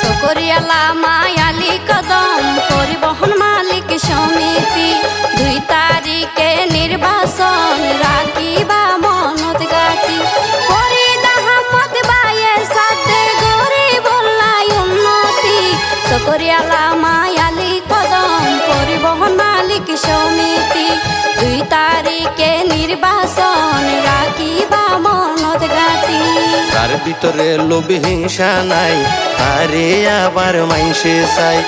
সকরিয়ালা মায়ালি কদম ভিতরে লোভ, হিংসা নাই। আরে আবার মাইনসে চাই।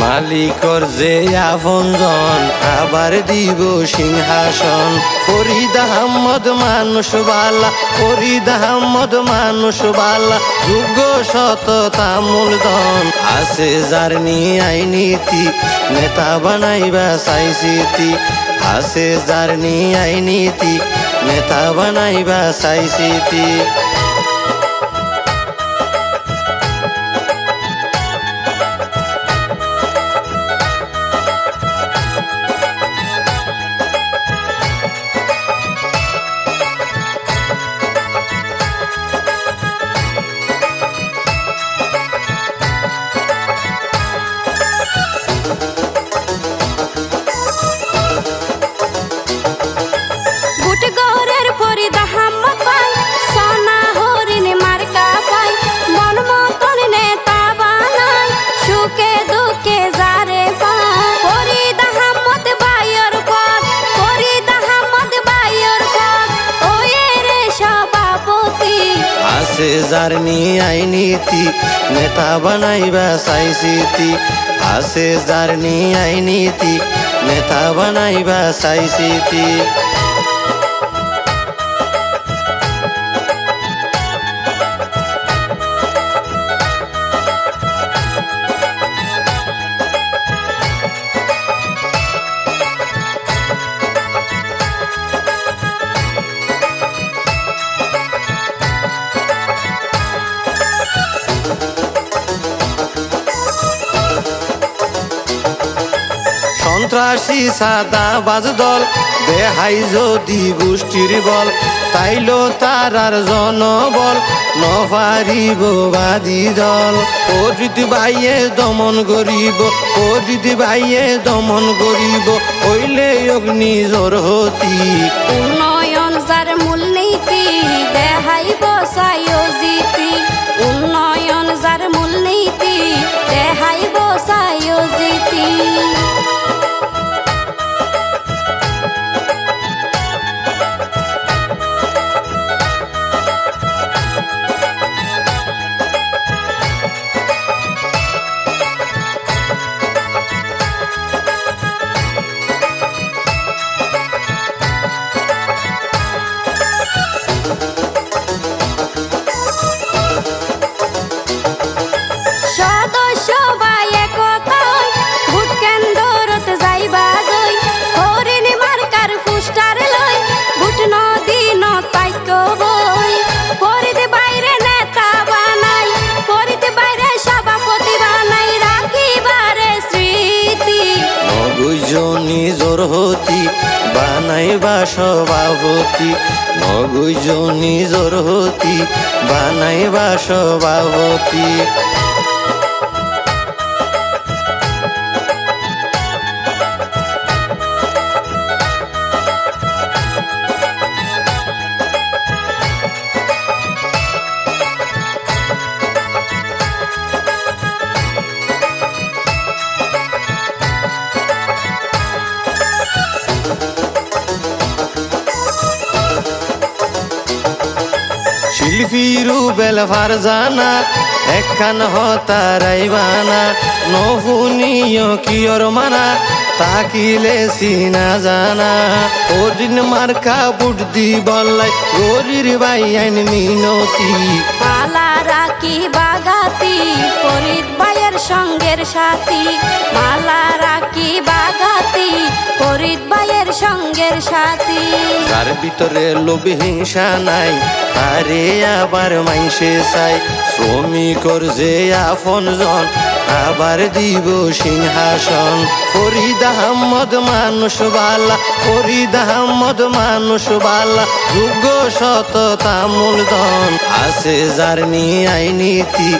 মালিকর যে আপনজন, আবার দিব সিংহাসন। ফরিদ আহমদ মানুষ বালা ফরিদ আহমদ মানুষ বালা যোগ্য সততা মূলধন। আছে যার নিয়ে আইনীতি নেতা বানাইবা চাইছিতি আছে যার নিয়ে আইনীতি নেতা বানাইবা চাইছিতি আছে যার নিয়ে আইনীতি নেতা বানাইবা চাইছিতি আছে যার নিয়ে আইনীতি নেতা বানাইবা চাইছিতি সন্ত্রাসী সাদা বাজ দল। বেহাই যদি গোষ্ঠীর বল, তাইলো তারার জনবল। নপারিব বাদী দল। অজিত ভাইয়ে দমন করিব অজিত ভাইয়ে দমন করিব। হইলে অগ্নি জোর হতি। উন্নয়ন যার মূলনীতি দেহাই বসাই জিতি। উন্নয়ন যার মূলনীতি বানাইবা সভাপতি নগুজনি জোর হতি বানাইবা সভাপতি শিল্পীরু বেলভার জানা একখান হতারাইবানা নহুনিয় কিয়র মানা তাকিলে সিনা জানা। ওদিন মার্কা বুট দি বললাই গরির বাই আইন মিনতি। মালা রাখি বাগাতি ফরিদ ভাইয়ের সঙ্গের সাথী। মালা রাখি বাগাতি ফরিদ ভাইয়ের সঙ্গের সাথী। তার ভিতরে লোভ হিংসা নাই তারে আবার মাইসে চাই। শ্রমিকর যে আপন জন আবার দিব সিংহাসন। ফরিদ আহমদ মানুষ বালা, ফরিদ আহমদ মানুষ বালা, যোগ্য সত তামুল দন আছে যার নিয়ে আইনীতি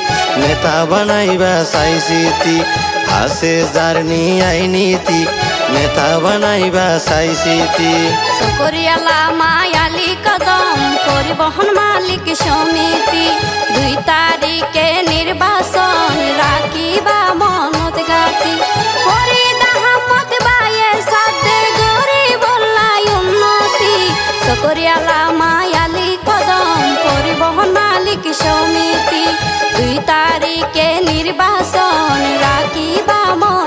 নেতা বানাইবা চাইছিতি আছে যার নিয়ে আইনীতি নেতা বানাইবা চাইছিতি সকরিয়ালা মায়ালি কদম পরিবহন মালিক সমিতি। দুই তারিখে নির্বাচন, রাখিবা মনত গাতি সকরিয়ালা মায়ালি কদম পরিবহন মালিক সমিতি। দুই তারিখে নির্বাচন, রাখিবা গাতি